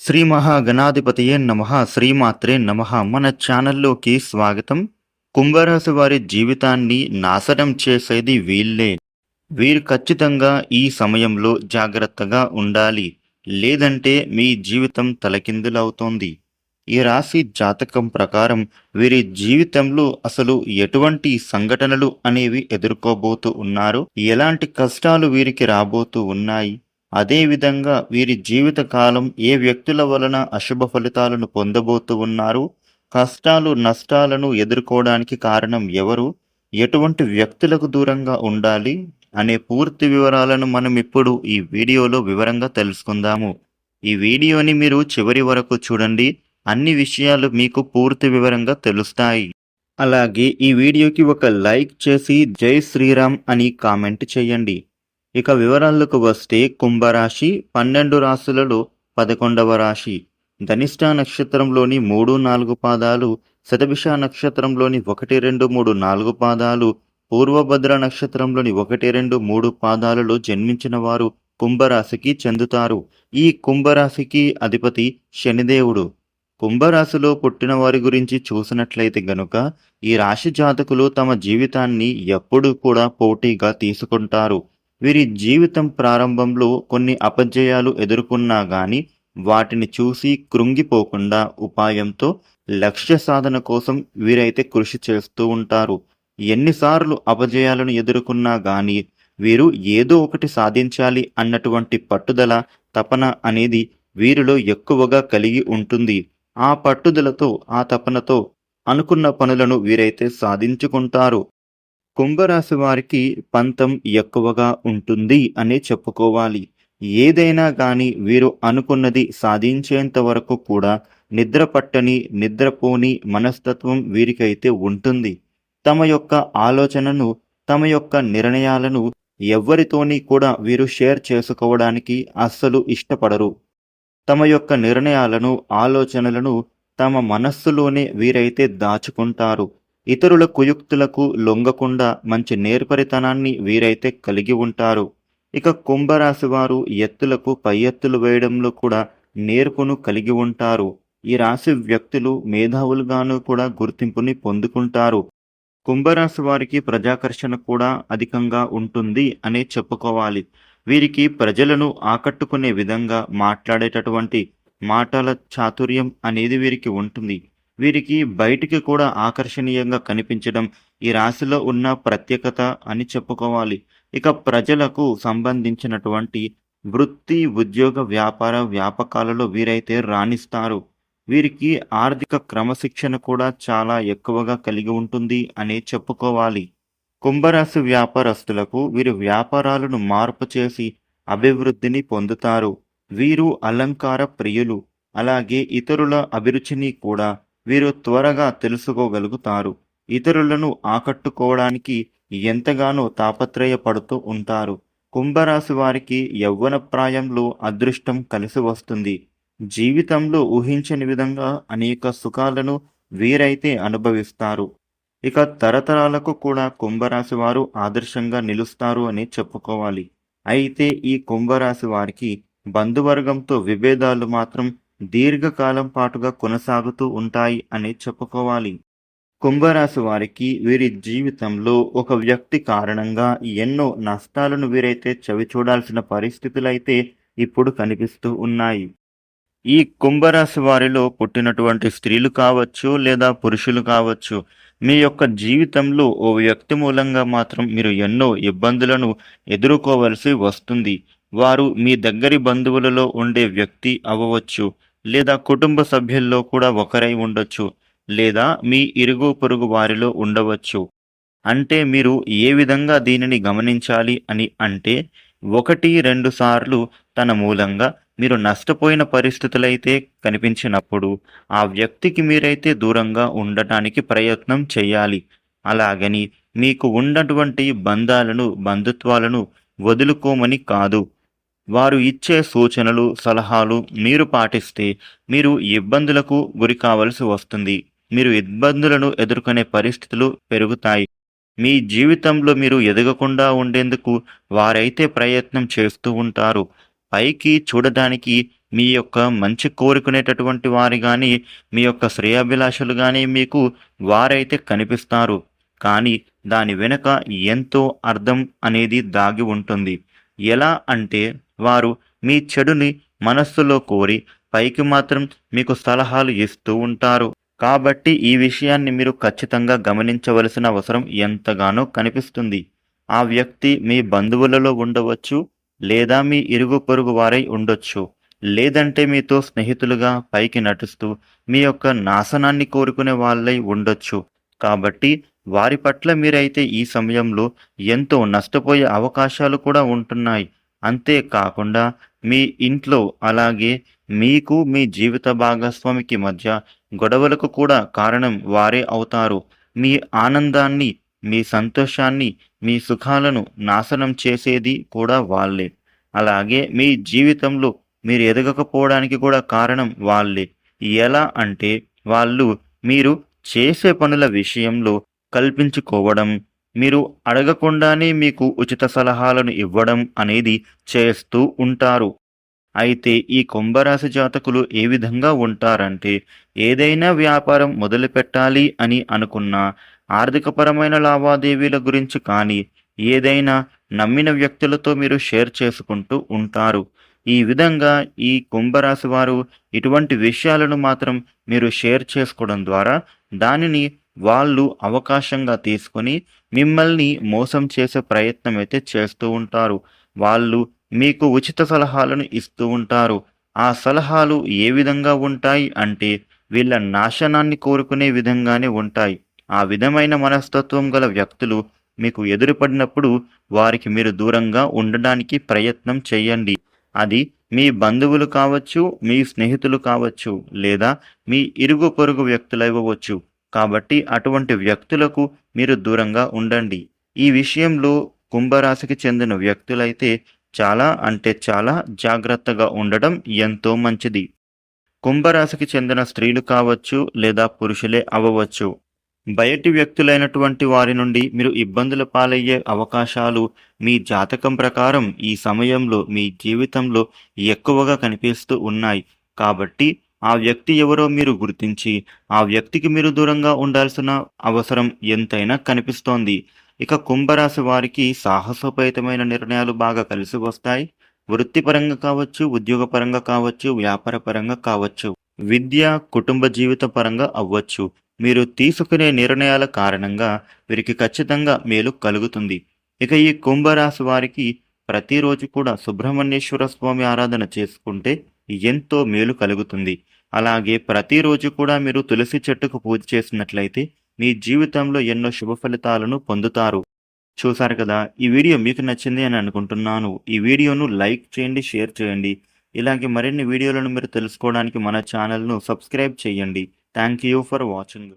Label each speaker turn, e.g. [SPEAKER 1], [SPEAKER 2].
[SPEAKER 1] శ్రీ మహాగణాధిపతియే నమ శ్రీమాత్రే నమ. మన ఛానల్లోకి స్వాగతం. కుంభరాశి వారి జీవితాన్ని నాశనం చేసేది వీళ్ళే. వీరు ఖచ్చితంగా ఈ సమయంలో జాగ్రత్తగా ఉండాలి. లేదంటే మీ జీవితం తలకిందులవుతోంది. ఈ రాశి జాతకం ప్రకారం వీరి జీవితంలో అసలు ఎటువంటి సంఘటనలు అనేవి ఎదుర్కోబోతూ ఉన్నారు? ఎలాంటి కష్టాలు వీరికి రాబోతూ ఉన్నాయి? అదేవిధంగా వీరి జీవిత కాలం ఏ వ్యక్తుల వలన అశుభ ఫలితాలను పొందబోతూ ఉన్నారు? కష్టాలు నష్టాలను ఎదుర్కోవడానికి కారణం ఎవరు? ఎటువంటి వ్యక్తులకు దూరంగా ఉండాలి? అనే పూర్తి వివరాలను మనం ఇప్పుడు ఈ వీడియోలో వివరంగా తెలుసుకుందాము. ఈ వీడియోని మీరు చివరి వరకు చూడండి. అన్ని విషయాలు మీకు పూర్తి వివరంగా తెలుస్తాయి. అలాగే ఈ వీడియోకి ఒక లైక్ చేసి జై శ్రీరామ్ అని కామెంట్ చేయండి. ఇక వివరాలకు వస్తే కుంభరాశి పన్నెండు రాశులలో పదకొండవ రాశి. ధనిష్ట నక్షత్రంలోని మూడు నాలుగు పాదాలు శతభిష నక్షత్రంలోని ఒకటి రెండు మూడు నాలుగు పాదాలు పూర్వభద్ర నక్షత్రంలోని ఒకటి రెండు మూడు పాదాలలో జన్మించిన వారు కుంభరాశికి చెందుతారు. ఈ కుంభరాశికి అధిపతి శనిదేవుడు. కుంభరాశిలో పుట్టిన వారి గురించి చూసినట్లయితే గనుక ఈ రాశి జాతకులు తమ జీవితాన్ని ఎప్పుడూ కూడా పోటీగా తీసుకుంటారు. వీరి జీవితం ప్రారంభంలో కొన్ని అపజయాలు ఎదుర్కొన్నా గాని వాటిని చూసి కృంగిపోకుండా ఉపాయంతో లక్ష్య సాధన కోసం వీరైతే కృషి చేస్తూ ఉంటారు. ఎన్నిసార్లు అపజయాలను ఎదుర్కొన్నా గాని వీరు ఏదో ఒకటి సాధించాలి అన్నటువంటి పట్టుదల తపన అనేది వీరిలో ఎక్కువగా కలిగి ఉంటుంది. ఆ పట్టుదలతో ఆ తపనతో అనుకున్న పనులను వీరైతే సాధించుకుంటారు. కుంభరాశి వారికి పంతం ఎక్కువగా ఉంటుంది అనే చెప్పుకోవాలి. ఏదైనా కానీ వీరు అనుకున్నది సాధించేంత వరకు కూడా నిద్ర పట్టని నిద్రపోని మనస్తత్వం వీరికైతే ఉంటుంది. తమ యొక్క ఆలోచనను తమ యొక్క నిర్ణయాలను ఎవ్వరితోని కూడా వీరు షేర్ చేసుకోవడానికి అస్సలు ఇష్టపడరు. తమ యొక్క నిర్ణయాలను ఆలోచనలను తమ మనస్సులోనే వీరైతే దాచుకుంటారు. ఇతరుల కుయుక్తులకు లొంగకుండా మంచి నేర్పరితనాన్ని వీరైతే కలిగి ఉంటారు. ఇక కుంభరాశి వారు ఎత్తులకు పై ఎత్తులు వేయడంలో కూడా నేర్పును కలిగి ఉంటారు. ఈ రాశి వ్యక్తులు మేధావులుగాను కూడా గుర్తింపుని పొందుకుంటారు. కుంభరాశి వారికి ప్రజాకర్షణ కూడా అధికంగా ఉంటుంది అనే చెప్పుకోవాలి. వీరికి ప్రజలను ఆకట్టుకునే విధంగా మాట్లాడేటటువంటి మాటల చాతుర్యం అనేది వీరికి ఉంటుంది. వీరికి బయటికి కూడా ఆకర్షణీయంగా కనిపించడం ఈ రాశిలో ఉన్న ప్రత్యేకత అని చెప్పుకోవాలి. ఇక ప్రజలకు సంబంధించినటువంటి వృత్తి ఉద్యోగ వ్యాపార వ్యాపకాలలో వీరైతే రాణిస్తారు. వీరికి ఆర్థిక క్రమశిక్షణ కూడా చాలా ఎక్కువగా కలిగి ఉంటుంది అనే చెప్పుకోవాలి. కుంభరాశి వ్యాపారస్తులకు వీరు వ్యాపారాలను మార్పు చేసి అభివృద్ధిని పొందుతారు. వీరు అలంకార ప్రియులు. అలాగే ఇతరుల అభిరుచిని కూడా వీరు త్వరగా తెలుసుకోగలుగుతారు. ఇతరులను ఆకట్టుకోవడానికి ఎంతగానో తాపత్రయపడుతూ ఉంటారు. కుంభరాశి వారికి యవ్వన ప్రాయంలో అదృష్టం కలిసి వస్తుంది. జీవితంలో ఊహించని విధంగా అనేక సుఖాలను వీరైతే అనుభవిస్తారు. ఇక తరతరాలకు కూడా కుంభరాశి వారు ఆదర్శంగా నిలుస్తారు అని చెప్పుకోవాలి. అయితే ఈ కుంభరాశి వారికి బంధువర్గంతో విభేదాలు మాత్రం దీర్ఘకాలం పాటుగా కొనసాగుతూ ఉంటాయి అని చెప్పుకోవాలి. కుంభరాశి వారికి వీరి జీవితంలో ఒక వ్యక్తి కారణంగా ఎన్నో నష్టాలను వీరైతే చవి చూడాల్సిన పరిస్థితులైతే ఇప్పుడు కనిపిస్తూ ఉన్నాయి. ఈ కుంభరాశి వారిలో పుట్టినటువంటి స్త్రీలు కావచ్చు లేదా పురుషులు కావచ్చు మీ యొక్క జీవితంలో ఓ వ్యక్తి మూలంగా మాత్రం మీరు ఎన్నో ఇబ్బందులను ఎదుర్కోవలసి వస్తుంది. వారు మీ దగ్గరి బంధువులలో ఉండే వ్యక్తి అవ్వవచ్చు. లేదా కుటుంబ సభ్యుల్లో కూడా ఒకరై ఉండొచ్చు లేదా మీ ఇరుగు పొరుగు వారిలో ఉండవచ్చు. అంటే మీరు ఏ విధంగా దీనిని గమనించాలి అని అంటే ఒకటి రెండు సార్లు తన మూలంగా మీరు నష్టపోయిన పరిస్థితులైతే కనిపించినప్పుడు ఆ వ్యక్తికి మీరైతే దూరంగా ఉండటానికి ప్రయత్నం చేయాలి. అలాగని మీకు ఉన్నటువంటి బంధాలను బంధుత్వాలను వదులుకోమని కాదు. వారు ఇచ్చే సూచనలు సలహాలు మీరు పాటిస్తే మీరు ఇబ్బందులకు గురి కావలసి వస్తుంది మీరు ఇబ్బందులను ఎదుర్కొనే పరిస్థితులు పెరుగుతాయి మీ జీవితంలో మీరు ఎదగకుండా ఉండేందుకు వారైతే ప్రయత్నం చేస్తూ ఉంటారు పైకి చూడడానికి మీ యొక్క మంచి కోరుకునేటటువంటి వారు కానీ మీ యొక్క శ్రేయాభిలాషలు కానీ మీకు వారైతే కనిపిస్తారు. కానీ దాని వెనుక ఎంతో అర్థం అనేది దాగి ఉంటుంది. ఎలా అంటే వారు మీ చెడుని మనస్సులో కోరి పైకి మాత్రం మీకు సలహాలు ఇస్తూ ఉంటారు. కాబట్టి ఈ విషయాన్ని మీరు ఖచ్చితంగా గమనించవలసిన అవసరం ఎంతగానో కనిపిస్తుంది. ఆ వ్యక్తి మీ బంధువులలో ఉండవచ్చు. లేదా మీ ఇరుగు పొరుగు వారై ఉండొచ్చు. లేదంటే మీతో స్నేహితులుగా పైకి నటిస్తూ మీ యొక్క నాశనాన్ని కోరుకునే వాళ్ళై ఉండొచ్చు. కాబట్టి వారి పట్ల మీరైతే ఈ సమయంలో ఎంతో నష్టపోయే అవకాశాలు కూడా ఉంటున్నాయి. అంతేకాకుండా మీ ఇంట్లో అలాగే మీకు మీ జీవిత భాగస్వామికి మధ్య గొడవలకు కూడా కారణం వారే అవుతారు. మీ ఆనందాన్ని, మీ సంతోషాన్ని, మీ సుఖాలను నాశనం చేసేది కూడా వాళ్ళే. అలాగే మీ జీవితంలో మీరు ఎదగకపోవడానికి కూడా కారణం వాళ్ళే. ఎలా అంటే వాళ్ళు మీరు చేసే పనుల విషయంలో కల్పించుకోవడం, మీరు అడగకుండానే మీకు ఉచిత సలహాలను ఇవ్వడం అనేది చేస్తూ ఉంటారు. అయితే ఈ కుంభరాశి జాతకులు ఏ విధంగా ఉంటారంటే ఏదైనా వ్యాపారం మొదలుపెట్టాలి అని అనుకున్నా, ఆర్థికపరమైన లావాదేవీల గురించి కానీ, ఏదైనా నమ్మిన వ్యక్తులతో మీరు షేర్ చేసుకుంటూ ఉంటారు. ఈ విధంగా ఈ కుంభరాశి వారు ఇటువంటి విషయాలను మాత్రం మీరు షేర్ చేసుకోవడం ద్వారా దానిని వాళ్ళు అవకాశంగా తీసుకొని మిమ్మల్ని మోసం చేసే ప్రయత్నం అయితే చేస్తూ ఉంటారు. వాళ్ళు మీకు ఉచిత సలహాలను ఇస్తూ ఉంటారు. ఆ సలహాలు ఏ విధంగా ఉంటాయి అంటే వీళ్ళ నాశనాన్ని కోరుకునే విధంగానే ఉంటాయి. ఆ విధమైన మనస్తత్వం గల వ్యక్తులు మీకు ఎదురుపడినప్పుడు వారికి మీరు దూరంగా ఉండడానికి ప్రయత్నం చేయండి. అది మీ బంధువులు కావచ్చు, మీ స్నేహితులు కావచ్చు, లేదా మీ ఇరుగు పొరుగు వ్యక్తులవ్వవచ్చు. కాబట్టి అటువంటి వ్యక్తులకు మీరు దూరంగా ఉండండి. ఈ విషయంలో కుంభరాశికి చెందిన వ్యక్తులైతే చాలా అంటే చాలా జాగ్రత్తగా ఉండడం ఎంతో మంచిది. కుంభరాశికి చెందిన స్త్రీలు కావచ్చు లేదా పురుషులే అవ్వవచ్చు. బయటి వ్యక్తులైనటువంటి వారి నుండి మీరు ఇబ్బందుల పాలయ్యే అవకాశాలు మీ జాతకం ప్రకారం ఈ సమయంలో మీ జీవితంలో ఎక్కువగా కనిపిస్తూ ఉన్నాయి. కాబట్టి ఆ వ్యక్తి ఎవరో మీరు గుర్తించి ఆ వ్యక్తికి మీరు దూరంగా ఉండాల్సిన అవసరం ఎంతైనా కనిపిస్తోంది. ఇక కుంభరాశి వారికి సాహసోపేతమైన నిర్ణయాలు బాగా కలిసి వస్తాయి. వృత్తిపరంగా కావచ్చు, ఉద్యోగపరంగా కావచ్చు, వ్యాపారపరంగా కావచ్చు. విద్య, కుటుంబ జీవిత పరంగా అవ్వచ్చు. మీరు తీసుకునే నిర్ణయాల కారణంగా వీరికి ఖచ్చితంగా మేలు కలుగుతుంది. ఇక ఈ కుంభరాశి వారికి ప్రతిరోజు కూడా సుబ్రహ్మణ్యేశ్వర స్వామి ఆరాధన చేసుకుంటే ఎంతో మేలు కలుగుతుంది. అలాగే ప్రతిరోజు కూడా మీరు తులసి చెట్టుకు పూజ చేసినట్లయితే మీ జీవితంలో ఎన్నో శుభ ఫలితాలను పొందుతారు. చూసారు కదా! ఈ వీడియో మీకు నచ్చింది అని అనుకుంటున్నాను. ఈ వీడియోను లైక్ చేయండి, షేర్ చేయండి. ఇలాగే మరిన్ని వీడియోలను మీరు తెలుసుకోవడానికి మన ఛానల్‌ను సబ్స్క్రైబ్ చేయండి. Thank you for watching.